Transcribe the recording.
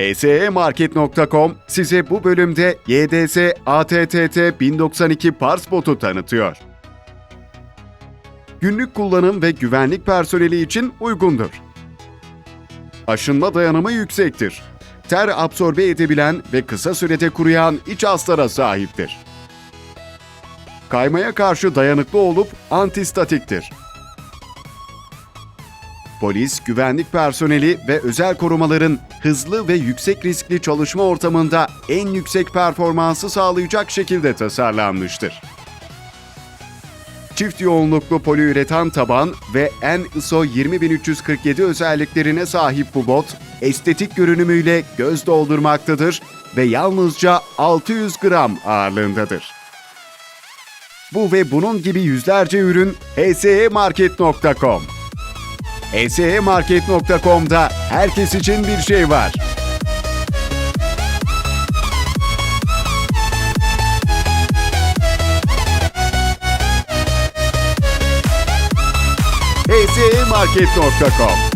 ESEmarket.com size bu bölümde YDS ATTT 1092 Pars botu tanıtıyor. Günlük kullanım ve güvenlik personeli için uygundur. Aşınma dayanımı yüksektir. Ter absorbe edebilen ve kısa sürede kuruyan iç aslara sahiptir. Kaymaya karşı dayanıklı olup antistatiktir. Polis, güvenlik personeli ve özel korumaların hızlı ve yüksek riskli çalışma ortamında en yüksek performansı sağlayacak şekilde tasarlanmıştır. Çift yoğunluklu poliüretan taban ve en-ISO 20347 özelliklerine sahip bu bot, estetik görünümüyle göz doldurmaktadır ve yalnızca 600 gram ağırlığındadır. Bu ve bunun gibi yüzlerce ürün hsemarket.com. hsemarket.com'da herkes için bir şey var. hsemarket.com